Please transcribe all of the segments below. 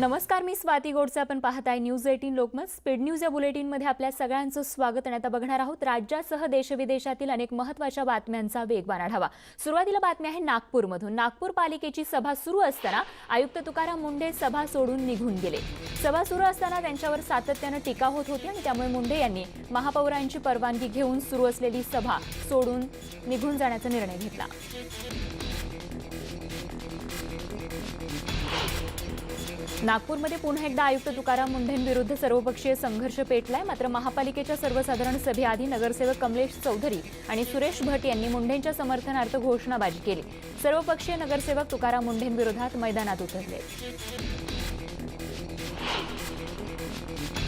नमस्कार मी स्वाती गोडसे. आपण पाहताय news eighteen Lokmat. Speed news या बुलेटिनमध्ये आपल्या सगळ्यांचं स्वागत आणि आता बघणार आहोत राज्यासह देशविदेशातील अनेक महत्त्वाच्या बातम्यांचा वेगवान आढावा. सुरुवातीला बातमी आहे नागपूरमधून. नागपूर पालिकेची सभा सुरू असताना आयुक्त तुकाराम मुंढे सभा सोडून निघून गेले. सभा सुरू असताना त्यांच्यावर सातत्यानं टीका होत होती आणि त्यामुळे मुंढे यांनी महापौरांची परवानगी घेऊन सुरू असलेली सभा सोडून निघून जाण्याचा निर्णय घेतला. नागपूरमध्ये पुन्हा एकदा आयुक्त तुकाराम मुंढेंविरुद्ध सर्वपक्षीय संघर्ष पेटलाय. मात्र महापालिकेच्या सर्वसाधारण सभेआधी नगरसेवक कमलेश चौधरी आणि सुरेश भट यांनी मुंढेंच्या समर्थनार्थ घोषणाबाजी केली. सर्वपक्षीय नगरसेवक तुकाराम मुंढेंविरोधात मैदानात उतरले.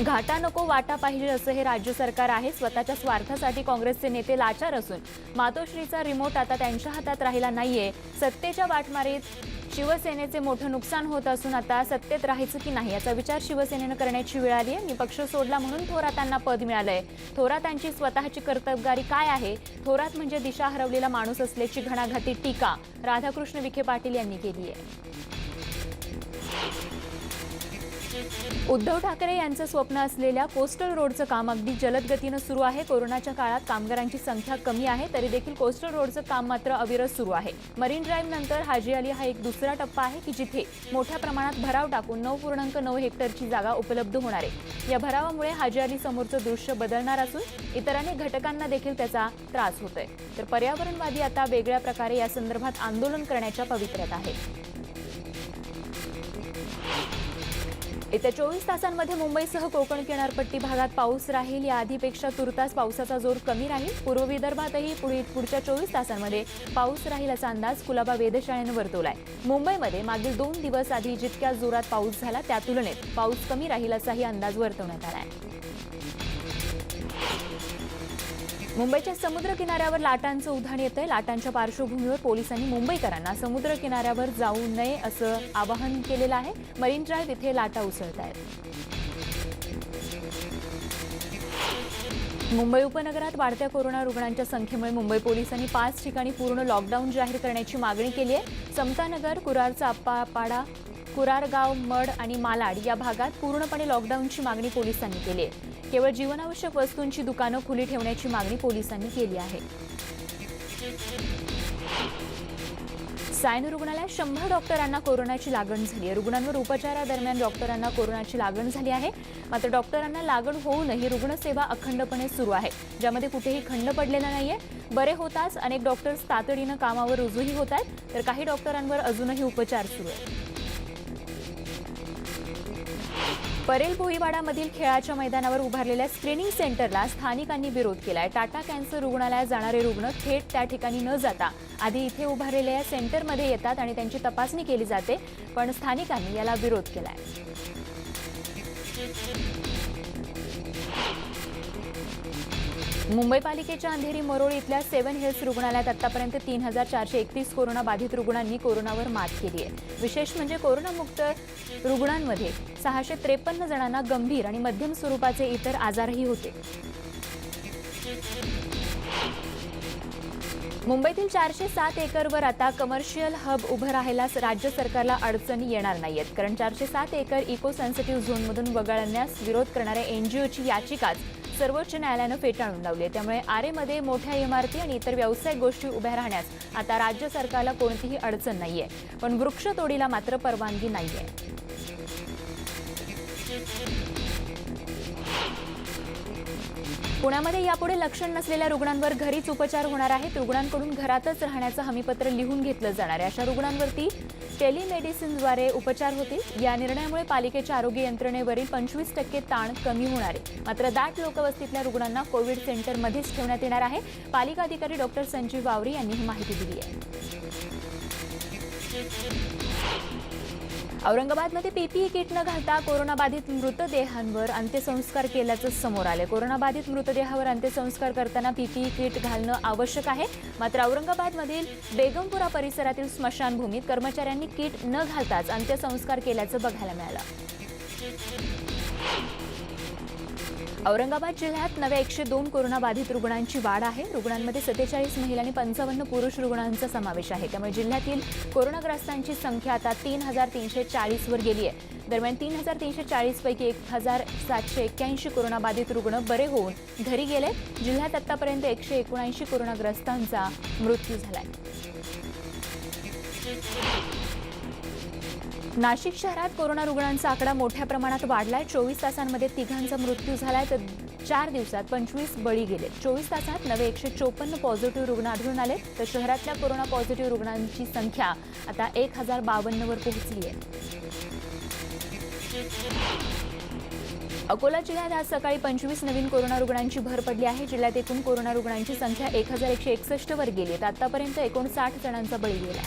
घाटा नको वाटा पाहिजे असं हे राज्य सरकार आहे. स्वतःच्या स्वार्थासाठी काँग्रेसचे नेते लाचार असून मातोश्रीचा रिमोट आता त्यांच्या हातात राहिला नाहीये. सत्तेच्या वाटमारीत शिवसेनेचे मोठं नुकसान होत असून आता सत्तेत राहायचं की नाही याचा विचार शिवसेनेनं करण्याची वेळ आली आहे. मी पक्ष सोडला म्हणून थोरातांना पद मिळालंय. थोरातांची स्वतःची कर्तबगारी काय आहे? थोरात म्हणजे दिशा हरवलेला माणूस असल्याची घणाघाती टीका राधाकृष्ण विखे पाटील यांनी केली आहे. उद्धव ठाकरे यांचं स्वप्न असलेल्या कोस्टल रोडचं काम अगदी जलद गतीनं सुरू आहे. कोरोनाच्या काळात कामगारांची संख्या कमी आहे तरी देखील कोस्टल रोडचं काम मात्र अविरत सुरू आहे. मरीन ड्राईव्ह नंतर हाजी अली हा एक दुसरा टप्पा आहे की जिथे मोठ्या प्रमाणात भराव टाकून नऊ पूर्णांक नऊ हेक्टरची जागा उपलब्ध होणार आहे. या भरावामुळे हाजी अली समोरचं दृश्य बदलणार असून इतर अनेक घटकांना देखील त्याचा त्रास होतोय. तर पर्यावरणवादी आता वेगळ्या प्रकारे या संदर्भात आंदोलन करण्याच्या पवित्र्यात आहेत येत्या चोवीस तासांमध्ये मुंबईसह कोकण किनारपट्टी भागात पाऊस राहील. या आधीपेक्षा तुर्तास पावसाचा जोर कमी राहील. पूर्व विदर्भातही पुढील पुढच्या चोवीस तासांमध्ये पाऊस राहील असा अंदाज कुलाबा वेधशाळेनं वर्तवलाय. मुंबईमध्ये मागील दोन दिवस आधी जितक्या जोरात पाऊस झाला त्या तुलनेत पाऊस कमी राहील असाही अंदाज वर्तवण्यात आला आहे मुंबईच्या समुद्र किनाऱ्यावर लाटांचं उधाण येतंय. लाटांच्या पार्श्वभूमीवर पोलिसांनी मुंबईकरांना समुद्र किनाऱ्यावर जाऊ नये असं आवाहन केलेलं आहे. मरीन ड्राईव्ह इथे लाटा उसळत आहेत. मुंबई उपनगरात वाढत्या कोरोना रुग्णांच्या संख्येमुळे मुंबई पोलिसांनी पाच ठिकाणी पूर्ण लॉकडाऊन जाहीर करण्याची मागणी केली आहे. समतानगर कुरारचा अप्पापाडा कुरारगाव मड आणि मालाड या भागात पूर्णपणे लॉकडाऊनची मागणी पोलिसांनी केली आहे. केवळ जीवनावश्यक वस्तूंची दुकानं खुली ठेवण्याची मागणी पोलिसांनी केली आहे. सायन रुग्णालयात शंभर डॉक्टरांना कोरोनाची लागण झाली आहे. रुग्णांवर उपचारादरम्यान डॉक्टरांना कोरोनाची लागण झाली आहे. मात्र डॉक्टरांना लागण होऊनही रुग्णसेवा अखंडपणे सुरू आहे. ज्यामध्ये कुठेही खंड पडलेला नाहीये. बरे होताच अनेक डॉक्टर्स तातडीनं कामावर रुजूही होत आहेत. तर काही डॉक्टरांवर अजूनही उपचार सुरू आहेत. परेल भोईवाडामधील खेळाच्या मैदानावर उभारलेल्या स्क्रीनिंग सेंटरला स्थानिकांनी विरोध केलाय. टाटा कॅन्सर रुग्णालयात जाणारे रुग्ण थेट त्या ठिकाणी न जाता आधी इथे उभारलेल्या या सेंटरमध्ये येतात आणि त्यांची तपासणी केली जाते पण स्थानिकांनी याला विरोध केलाय. मुंबई पालिकेच्या अंधेरी मरोळ इथल्या सेव्हन हिल्स रुग्णालयात आतापर्यंत तीन हजार चारशे एकतीस कोरोना बाधित रुग्णांनी कोरोनावर मात केली आहे. विशेष म्हणजे कोरोनामुक्त रुग्णांमध्ये सहाशे त्रेपन्न जणांना गंभीर आणि मध्यम स्वरूपाचे इतर आजारही होते. मुंबईतील चारशे सात एकरवर आता कमर्शियल हब उभं राहिल्यास राज्य सरकारला अडचणी येणार नाहीयेत. कारण चारशे सात एकर इको सेन्सिटिव्ह झोनमधून वगळण्यास विरोध करणाऱ्या एनजीओची याचिकाच सर्वोच्च न्यायालयानं फेटाळून लावली आहे. त्यामुळे आरेमध्ये मोठ्या इमारती आणि इतर व्यावसायिक गोष्टी उभ्या राहण्यास आता राज्य सरकारला कोणतीही अडचण नाहीये. पण वृक्षतोडीला मात्र परवानगी नाहीये. पुण्यामध्ये यापुढे लक्षण नसलेल्या रुग्णांवर घरीच उपचार होणार आहेत. रुग्णांकडून घरातच राहण्याचं हमीपत्र लिहून घेतलं जाणार आहे. अशा रुग्णांवरती टेलिमेडिसिनद्वारे उपचार होतील. या निर्णयामुळे पालिकेच्या आरोग्य यंत्रणेवरील पंचवीस टक्के ताण कमी होणार आहे. मात्र दाट लोकवस्तीतल्या रुग्णांना कोविड सेंटरमध्येच ठेवण्यात येणार आहे. पालिका अधिकारी डॉक्टर संजीव वावरी यांनी ही माहिती दिली आहे. औरंगाबादमध्ये पीपीई किट न घालता कोरोनाबाधित मृतदेहांवर अंत्यसंस्कार केल्याचं समोर आले कोरोनाबाधित मृतदेहावर अंत्यसंस्कार करताना पीपीई किट घालणं आवश्यक आहे. मात्र औरंगाबादमधील बेगमपुरा परिसरातील स्मशानभूमीत कर्मचाऱ्यांनी किट न घालताच अंत्यसंस्कार केल्याचं बघायला मिळालं. औरंगाबाद जिल्ह्यात नव्या एकशे दोन कोरोनाबाधित रुग्णांची वाढ आहे. रुग्णांमध्ये सत्तेचाळीस महिला आणि पंचावन्न पुरुष रुग्णांचा समावेश आहे. त्यामुळे जिल्ह्यातील कोरोनाग्रस्तांची संख्या आता तीन हजार तीनशे चाळीसवर गेली आहे. दरम्यान तीन हजार तीनशे चाळीसपैकी एक हजार सातशे एक्क्याऐंशी कोरोनाबाधित रुग्ण बरे होऊन घरी गेले. जिल्ह्यात आतापर्यंत एकशे एकोणऐंशी कोरोनाग्रस्तांचा मृत्यू झालाय. नाशिक शहरात कोरोना रुग्णांचा आकडा मोठ्या प्रमाणात वाढलाय. चोवीस तासांमध्ये तिघांचा मृत्यू झालाय. तर चार दिवसात पंचवीस बळी गेले चोवीस तासात नवे एकशे चोपन्न पॉझिटिव्ह रुग्ण आढळून आले तर शहरातल्या कोरोना पॉझिटिव्ह रुग्णांची संख्या आता एक हजार बावन्नवर पोहोचली आहे. अकोला जिल्ह्यात आज सकाळी पंचवीस नवीन कोरोना रुग्णांची भर पडली आहे. जिल्ह्यात एकूण कोरोना रुग्णांची संख्या एक हजार एकशे एकसष्ट वर गेली आहे. तर आतापर्यंत एकोणसाठ जणांचा बळी गेला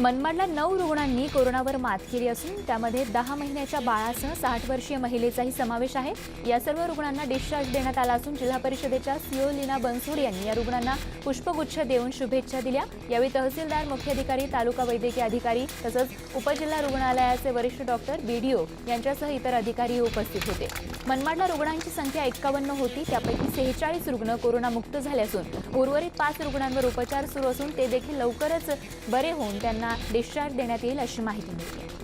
मनमाडला नऊ रुग्णांनी कोरोनावर मात केली असून त्यामध्ये दहा महिन्याच्या बाळासह साठ वर्षीय महिलेचाही समावेश आहे. या सर्व रुग्णांना डिस्चार्ज देण्यात आला असून जिल्हा परिषदेच्या सीओ लीना बनसोड यांनी या रुग्णांना पुष्पगुच्छ देऊन शुभेच्छा दिल्या. यावेळी तहसीलदार मुख्याधिकारी तालुका वैद्यकीय अधिकारी तसंच उपजिल्हा रुग्णालयाचे वरिष्ठ डॉक्टर बीडीओ यांच्यासह इतर अधिकारी उपस्थित होते. मनमाडला रुग्णांची संख्या एक्कावन्न होती. त्यापैकी सेहेचाळीस रुग्ण कोरोनामुक्त झाले असून उर्वरित पाच रुग्णांवर उपचार सुरू असून ते देखील लवकरच बरे होऊन त्यांना डिस्चार्ज देण्यात येईल अशी माहिती मिळते.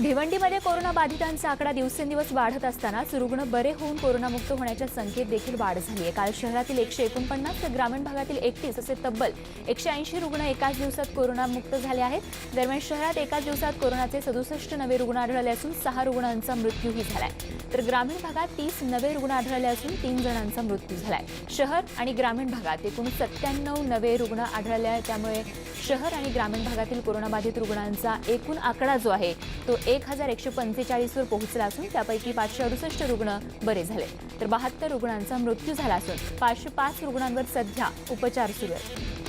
भिवंडीमध्ये कोरोना बाधितांचा आकडा दिवसेंदिवस वाढत असतानाच रुग्ण बरे होऊन कोरोनामुक्त होण्याच्या संख्येत देखील वाढ झाली आहे. काल शहरातील एकशे एकोणपन्नास तर ग्रामीण भागातील एकतीस असे तब्बल एकशे ऐंशी रुग्ण एकाच दिवसात कोरोनामुक्त झाले आहेत. दरम्यान शहरात एकाच दिवसात कोरोनाचे सदुसष्ट नवे रुग्ण आढळले असून सहा रुग्णांचा मृत्यूही झालाय. तर ग्रामीण भागात तीस नवे रुग्ण आढळले असून तीन जणांचा मृत्यू झालाय. शहर आणि ग्रामीण भागात एकूण सत्त्याण्णव नवे रुग्ण आढळले आहेत. त्यामुळे शहर आणि ग्रामीण भागातील कोरोनाबाधित रुग्णांचा एकूण आकडा जो आहे तो एक हजार एकशे पंचेचाळीसवर पोहोचला असून त्यापैकी पाचशे अडुसष्ट रुग्ण बरे झाले. तर बहात्तर रुग्णांचा मृत्यू झाला असून पाचशे पाच रुग्णांवर सध्या उपचार सुरू आहेत.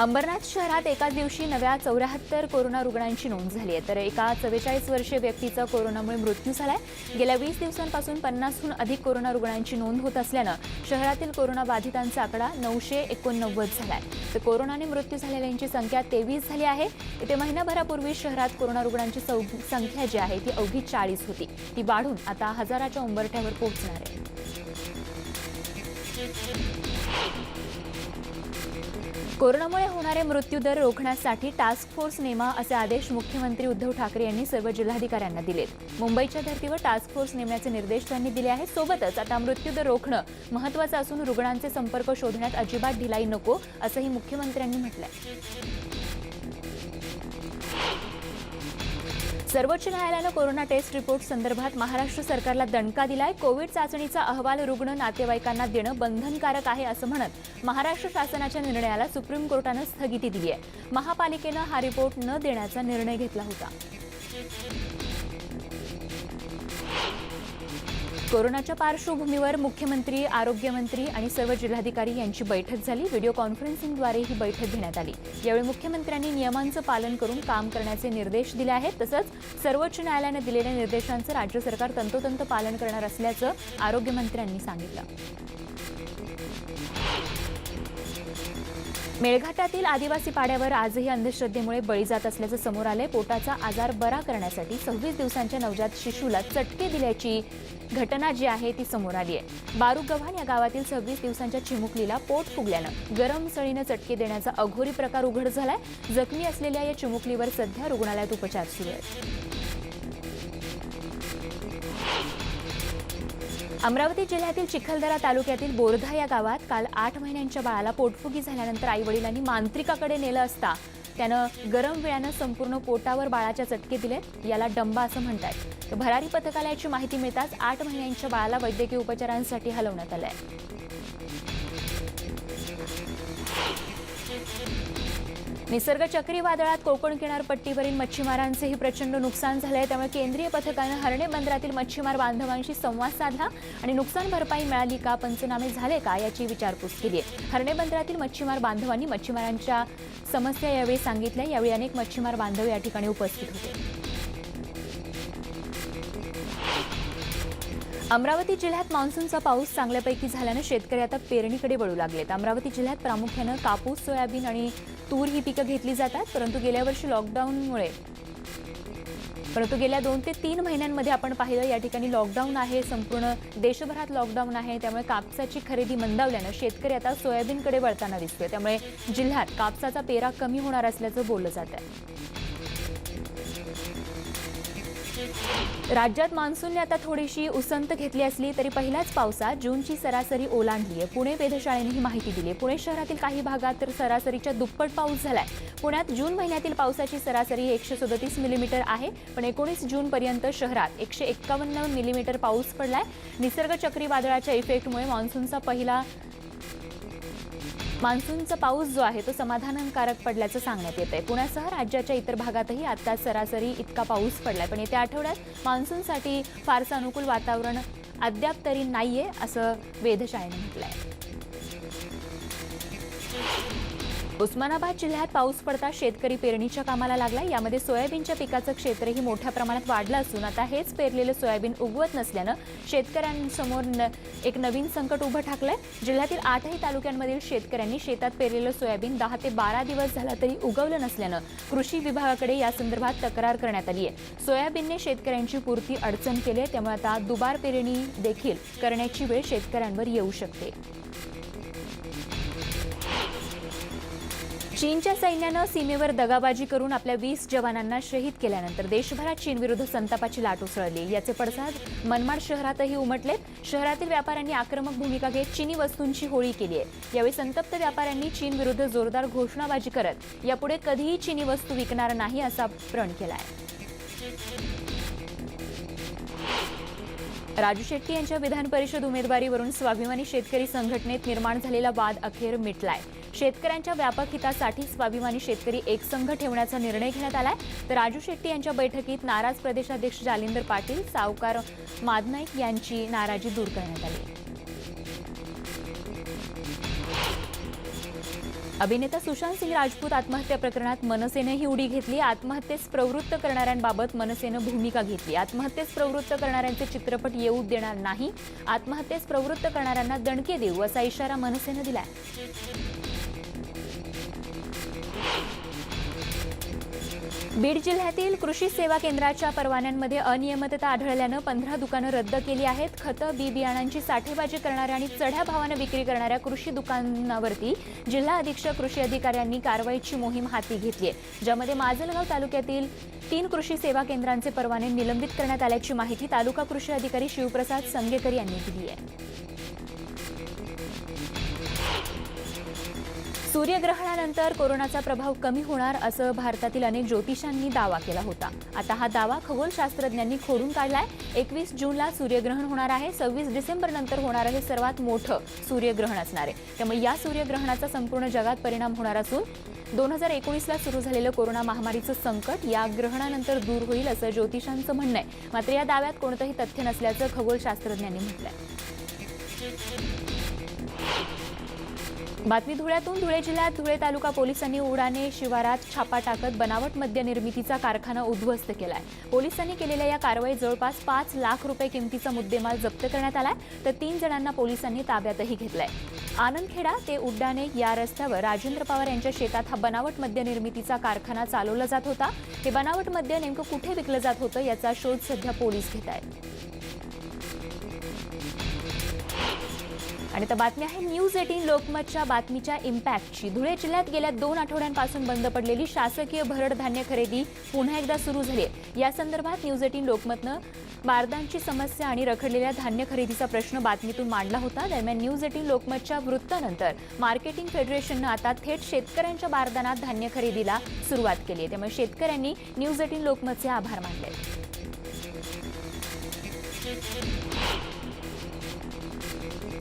अंबरनाथ शहरात एकाच दिवशी नव्या चौऱ्याहत्तर कोरोना रुग्णांची नोंद झाली आहे. तर एका चव्वेचाळीस वर्षीय व्यक्तीचा कोरोनामुळे मृत्यू झाला आहे गेल्या वीस दिवसांपासून पन्नासहून अधिक कोरोना रुग्णांची नोंद होत असल्यानं शहरातील कोरोनाबाधितांचा आकडा नऊशे एकोणनव्वद झाला आहे तर कोरोनाने मृत्यू झालेल्यांची संख्या तेवीस झाली आहे. येते महिनाभरापूर्वी शहरात कोरोना रुग्णांची संख्या जी आहे ती अवघी चाळीस होती. ती वाढून आता हजाराच्या उंबरठ्यावर पोहोचणार आहे. कोरोनामुळे होणारे मृत्यूदर रोखण्यासाठी टास्क फोर्स नेमा असे आदेश मुख्यमंत्री उद्धव ठाकरे यांनी सर्व जिल्हाधिकाऱ्यांना दिलेत. मुंबईच्या धर्तीवर टास्क फोर्स नेमण्याचे निर्देश त्यांनी दिले आहेत. सोबतच आता मृत्यूदर रोखणं महत्त्वाचं असून रुग्णांचे संपर्क शोधण्यात अजिबात ढिलाई नको असंही मुख्यमंत्र्यांनी म्हटलंय. सर्वोच्च न्यायालयानं कोरोना टेस्ट रिपोर्ट संदर्भात महाराष्ट्र सरकारला दणका दिलाय. कोविड चाचणीचा अहवाल रुग्ण नातेवाईकांना देणं बंधनकारक आहे असं म्हणत महाराष्ट्र शासनाच्या निर्णयाला सुप्रीम कोर्टानं स्थगिती दिली आहे महापालिकेनं हा रिपोर्ट न देण्याचा निर्णय घेतला होता. कोरोनाच्या पार्श्वभूमीवर मुख्यमंत्री आरोग्यमंत्री आणि सर्व जिल्हाधिकारी यांची बैठक झाली. व्हिडिओ कॉन्फरन्सिंगद्वारे ही बैठक घेण्यात आली. यावेळी मुख्यमंत्र्यांनी नियमांचं पालन करून काम करण्याचे निर्देश दिले आहेत. तसंच सर्वोच्च न्यायालयानं दिलेल्या निर्देशांचं राज्य सरकार तंतोतंत पालन करणार असल्याचं आरोग्यमंत्र्यांनी सांगितलं. मेळघाटातील आदिवासी पाड्यावर आजही अंधश्रद्धेमुळे बळी जात असल्याचं समोर आलंय. पोटाचा आजार बरा करण्यासाठी सव्वीस दिवसांच्या नवजात शिशूला चटके दिल्याची घटना जी आहे ती समोर आली आहे. बारू गव्हाण या गावातील सव्वीस दिवसांच्या चिमुकलीला पोट फुगल्यानं गरम सळीनं चटके देण्याचा अघोरी प्रकार उघड झालाय. जखमी असलेल्या या चिमुकलीवर सध्या रुग्णालयात उपचार सुरू आहेत. अमरावती जिल्ह्यातील चिखलदरा तालुक्यातील बोरधा या गावात काल आठ महिन्यांच्या बाळाला पोटफुगी झाल्यानंतर आईवडिलांनी मांत्रिकाकडे नेलं असता. त्यानं गरम वेळानं संपूर्ण पोटावर बाळाच्या चटके दिले याला डंबा असं म्हणतात. भरारी पथकाला याची माहिती मिळताच आठ महिन्यांच्या बाळाला वैद्यकीय उपचारांसाठी हलवण्यात आलंय. निसर्ग चक्रीवादळात कोकण किनारपट्टीवरील मच्छीमारांचेही प्रचंड नुकसान झालंय. त्यामुळे केंद्रीय पथकानं हरणे बंदरातील मच्छीमार बांधवांशी संवाद साधला आणि नुकसान भरपाई मिळाली का पंचनामे झाले का याची विचारपूस केली आहे. हरणे बंदरातील मच्छीमार बांधवांनी मच्छीमारांच्या समस्या यावेळी सांगितल्या. यावेळी अनेक मच्छीमार बांधव या ठिकाणी उपस्थित होते. अमरावती जिल्ह्यात मान्सूनचा पाऊस चांगल्यापैकी झाल्यानं शेतकरी आता पेरणीकडे वळू लागलेत. अमरावती जिल्ह्यात प्रामुख्यानं कापूस सोयाबीन आणि तूर ही पिकं घेतली जातात परंतु गेल्या वर्षी लॉकडाऊनमुळे परंतु गेल्या दोन ते तीन महिन्यांमध्ये आपण पाहिलं या ठिकाणी लॉकडाऊन आहे संपूर्ण देशभरात लॉकडाऊन आहे त्यामुळे कापसाची खरेदी मंदावल्यानं शेतकरी आता सोयाबीनकडे वळताना दिसतोय. त्यामुळे जिल्ह्यात कापसाचा पेरा कमी होणार असल्याचं बोललं जात आहे राज्यात मान्सूनने आता थोडीशी उसंत घेतली असली तरी पहिल्याच पावसात जूनची सरासरी ओलांडली आहे पुणे वेधशाळेने ही माहिती दिली आहे पुणे शहरातील काही भागात तर सरासरीच्या दुप्पट पाऊस झालाय. पुण्यात जून महिन्यातील पावसाची सरासरी एकशे सदतीस मिलीमीटर आहे. पण एकोणीस जूनपर्यंत शहरात एकशे एक्कावन्न मिलीमीटर पाऊस पडलाय. निसर्ग चक्रीवादळाच्या इफेक्टमुळे मान्सूनचा पहिला मान्सूनचा पाऊस जो आहे तो समाधानकारक पडल्याचं सांगण्यात येत आहे पुण्यासह राज्याच्या इतर भागातही आता सरासरी इतका पाऊस पडलाय. पण येत्या आठवड्यात मान्सूनसाठी फारसं अनुकूल वातावरण अद्याप तरी नाहीये असं वेधशाळेने म्हटलंय. उस्मानाबाद जिल्ह्यात पाऊस पडता शेतकरी पेरणीच्या कामाला लागला. यामध्ये सोयाबीनच्या पिकाचं क्षेत्रही मोठ्या प्रमाणात वाढलं असून आता हेच पेरलेलं सोयाबीन उगवत नसल्यानं शेतकऱ्यांसमोर न- एक नवीन संकट उभं ठाकलंय. जिल्ह्यातील आठही तालुक्यांमधील शेतकऱ्यांनी शेतात पेरलेलं सोयाबीन दहा ते बारा दिवस झाला तरी उगवलं नसल्यानं कृषी विभागाकडे या संदर्भात तक्रार करण्यात आली आहे सोयाबीनने शेतकऱ्यांची पुरती अडचण केली आहे त्यामुळे आता दुबार पेरणी देखील करण्याची वेळ शेतकऱ्यांवर येऊ शकते. चीनच्या सैन्यानं सीमेवर दगाबाजी करून आपल्या वीस जवानांना शहीद केल्यानंतर देशभरात चीनविरुद्ध संतापाची लाट उसळली. याचे पडसाद मनमाड शहरातही उमटलेत. शहरातील व्यापाऱ्यांनी आक्रमक भूमिका घेत चीनी वस्तूंची होळी केली आहे. यावेळी संतप्त व्यापाऱ्यांनी चीनविरुद्ध जोरदार घोषणाबाजी करत यापुढे कधीही चीनी वस्तू विकणार नाही असा प्रण केला आहे राजू शेट्टी यांच्या विधान परिषद उमेदवारीवरून स्वाभिमानी शेतकरी संघटनेत निर्माण झालेला वाद अखेर मिटलाय. शेतकऱ्यांच्या व्यापक हितासाठी स्वाभिमानी शेतकरी एकसंघ ठेवण्याचा निर्णय घेण्यात आलाय. तर राजू शेट्टी यांच्या बैठकीत नाराज प्रदेशाध्यक्ष जालिंदर पाटील सावकार मादनाईक यांची नाराजी दूर करण्यात आली. अभिनेता सुशांत सिंग राजपूत आत्महत्या प्रकरणात मनसेनं ही उडी घेतली. आत्महत्येस प्रवृत्त करणाऱ्यांबाबत मनसेनं भूमिका घेतली. आत्महत्येस प्रवृत्त करणाऱ्यांचे चित्रपट येऊ देणार नाही. आत्महत्येस प्रवृत्त करणाऱ्यांना दणके देऊ असा इशारा मनसेनं दिलाय. बीड जिल्ह्यातील कृषी सेवा केंद्राच्या परवान्यांमध्ये अनियमितता आढळल्यानं पंधरा दुकानं रद्द केली आहेत. खतं बी बियाणांची साठेबाजी करणाऱ्या आणि चढ्या भावानं विक्री करणाऱ्या कृषी दुकानावरती जिल्हा अधीक्षक कृषी अधिकाऱ्यांनी कारवाईची मोहीम हाती घेतली आहे ज्यामध्ये माजलगाव तालुक्यातील तीन कृषी सेवा केंद्रांचे परवाने निलंबित करण्यात आल्याची माहिती तालुका कृषी अधिकारी शिवप्रसाद संगेकर यांनी दिली आहे. सूर्यग्रहणानंतर कोरोनाचा प्रभाव कमी होणार असं भारतातील अनेक ज्योतिषांनी दावा केला होता. आता हा दावा खगोलशास्त्रज्ञांनी खोडून काढलाय. एकवीस जूनला सूर्यग्रहण होणार आहे. सव्वीस डिसेंबर नंतर होणारं हे सर्वात मोठं सूर्यग्रहण असणार आहे. त्यामुळे या सूर्यग्रहणाचा संपूर्ण जगात परिणाम होणार असून दोन हजार एकोणीसला सुरू झालेलं कोरोना महामारीचं संकट या ग्रहणानंतर दूर होईल असं ज्योतिषांचं म्हणणं आहे. मात्र या दाव्यात कोणतंही तथ्य नसल्याचं खगोलशास्त्रज्ञांनी म्हटलं आहे बातमी धुळ्यातून धुळे जिल्ह्यात धुळे तालुका पोलिसांनी उडाने शिवारात छापा टाकत बनावट मद्य निर्मितीचा कारखाना उद्ध्वस्त केलाय. पोलिसांनी केलेल्या या कारवाईत जवळपास पाच लाख रुपये किमतीचा मुद्देमाल जप्त करण्यात आलाय तर तीन जणांना पोलिसांनी ताब्यातही घेतलाय. आनंदखेडा ते उड्डाणे या रस्त्यावर राजेंद्र पवार यांच्या शेतात हा बनावट मद्य निर्मितीचा कारखाना चालवला जात होता. हे बनावट मद्य नेमकं कुठे विकलं जात होतं याचा शोध सध्या पोलीस घेत आहेत. आणि आता बातमी आहे न्यूज एटीन लोकमतच्या बातमीच्या इम्पॅक्टची धुळे जिल्ह्यात गेल्या दोन आठवड्यांपासून बंद पडलेली शासकीय भरड धान्य खरेदी पुन्हा एकदा सुरू झाली आहे. या संदर्भात न्यूज एटीन लोकमतनं बारदांची समस्या आणि रखडलेल्या धान्य खरेदीचा प्रश्न बातमीतून मांडला होता. दरम्यान न्यूज एटीन लोकमतच्या वृत्तानंतर मार्केटिंग फेडरेशननं आता थेट शेतकऱ्यांच्या बारदानात धान्य खरेदीला सुरुवात केली आहे. त्यामुळे शेतकऱ्यांनी न्यूज एटीन लोकमतचे आभार मानले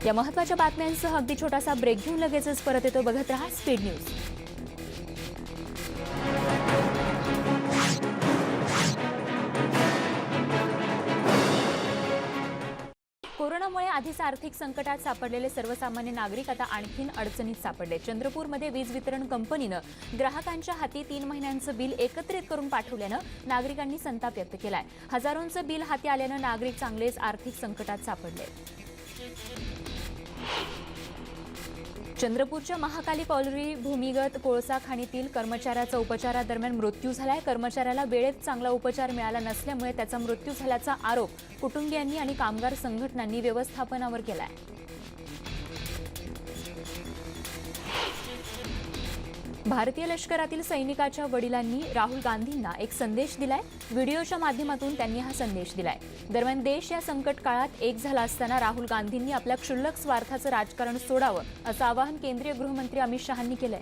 या महत्त्वाच्या बातम्यांसह अगदी छोटासा ब्रेक घेऊन लगेचच परत येतो. बघत रहा स्पीड न्यूज कोरोनामुळे आधीच आर्थिक संकटात सापडलेले सर्वसामान्य नागरिक आता आणखीन अडचणीत सापडले. चंद्रपूरमध्ये वीज वितरण कंपनीनं ग्राहकांच्या हाती तीन महिन्यांचं बिल एकत्रित करून पाठवल्यानं नागरिकांनी संताप व्यक्त केलाय. हजारोंचं बिल हाती आल्यानं नागरिक चांगलेच आर्थिक संकटात सापडले. चंद्रपूरच्या महाकाली कॉलरी भूमिगत कोळसा खाणीतील कर्मचाऱ्याचा उपचारादरम्यान मृत्यू झालाय. कर्मचाऱ्याला वेळेत चांगला उपचार मिळाला नसल्यामुळे त्याचा मृत्यू झाल्याचा आरोप कुटुंबियांनी आणि कामगार संघटनांनी व्यवस्थापनावर केला आहे भारतीय लष्करातील सैनिकाच्या वडिलांनी राहुल गांधींना एक संदेश दिलाय. व्हिडिओच्या माध्यमातून त्यांनी हा संदेश दिलाय. दरम्यान देश या संकट काळात एक झाला असताना राहुल गांधींनी आपल्या क्षुल्लक स्वार्थाचं राजकारण सोडावं असं आवाहन केंद्रीय गृहमंत्री अमित शहांनी केलंय.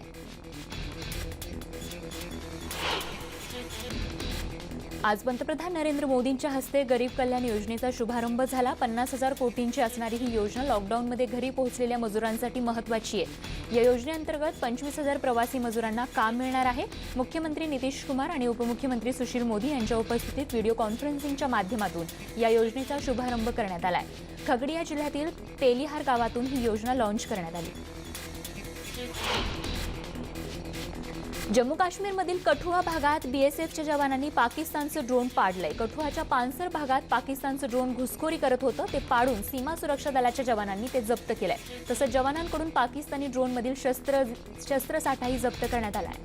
आज पंतप्रधान नरेंद्र मोदींच्या हस्ते गरीब कल्याण योजनेचा शुभारंभ झाला. पन्नास हजार कोटींची असणारी ही योजना लॉकडाऊनमध्ये घरी पोहोचलेल्या मजुरांसाठी महत्वाची आहे. या योजनेअंतर्गत पंचवीस हजार प्रवासी मजुरांना काम मिळणार आहे. मुख्यमंत्री नितीश कुमार आणि उपमुख्यमंत्री सुशील मोदी यांच्या उपस्थितीत व्हिडिओ कॉन्फरन्सिंगच्या माध्यमातून या योजनेचा शुभारंभ करण्यात आला आहे खगडिया जिल्ह्यातील तेलिहार गावातून ही योजना लाँच करण्यात आली. जम्मू काश्मीरमधील कठुआ भागात बीएसएफच्या जवानांनी पाकिस्तानचं ड्रोन पाडलंय. कठुआच्या पानसर भागात पाकिस्तानचं ड्रोन घुसखोरी करत होतं. ते पाडून सीमा सुरक्षा दलाच्या जवानांनी ते जप्त केलंय. तसंच जवानांकडून पाकिस्तानी ड्रोनमधील शस्त्र शस्त्रसाठाही जप्त करण्यात आलाय.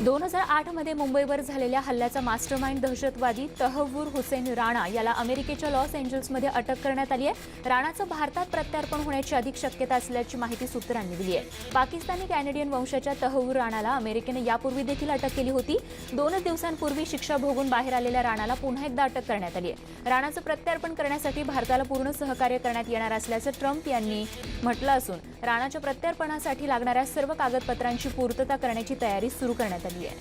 दोन हजार आठमध्ये मुंबईवर झालेल्या हल्ल्याचा मास्टरमाइंड दहशतवादी तहवूर हुसेन राणा याला अमेरिकेच्या लॉस एंजल्समध्ये अटक करण्यात आली आहे. राणाचं भारतात प्रत्यार्पण होण्याची अधिक शक्यता असल्याची माहिती सूत्रांनी दिली आहे. पाकिस्तानी कॅनेडियन वंशाच्या तहवूर राणाला अमेरिकेने यापूर्वी देखील अटक केली होती. दोनच दिवसांपूर्वी शिक्षा भोगून बाहेर आलेल्या राणाला पुन्हा एकदा अटक करण्यात आली आहे. राणाचं प्रत्यार्पण करण्यासाठी भारताला पूर्ण सहकार्य करण्यात येणार असल्याचं ट्रम्प यांनी म्हटलं असून राणाच्या प्रत्यार्पणासाठी लागणाऱ्या सर्व कागदपत्रांची पूर्तता करण्याची तयारी सुरू करण्यात आली आहे.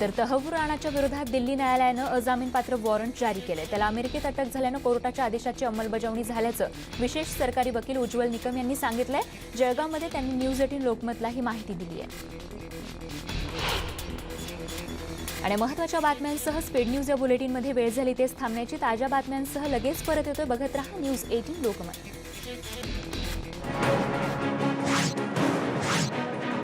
तर तहवूर राणाच्या विरोधात दिल्ली न्यायालयानं अजामीनपात्र वॉरंट जारी केलंय. त्याला अमेरिकेत अटक झाल्यानं कोर्टाच्या आदेशाची अंमलबजावणी झाल्याचं विशेष सरकारी वकील उज्ज्वल निकम यांनी सांगितलंय. जळगावमध्ये त्यांनी न्यूज एटीन लोकमतला ही माहिती दिली आहे. आणि महत्त्वाच्या बातम्यांसह स्पीड न्यूज या बुलेटिनमध्ये वेळ झाली तेच थांबण्याची ताज्या बातम्यांसह लगेच परत येतोय. बघत रहा न्यूज एटीन लोकमत.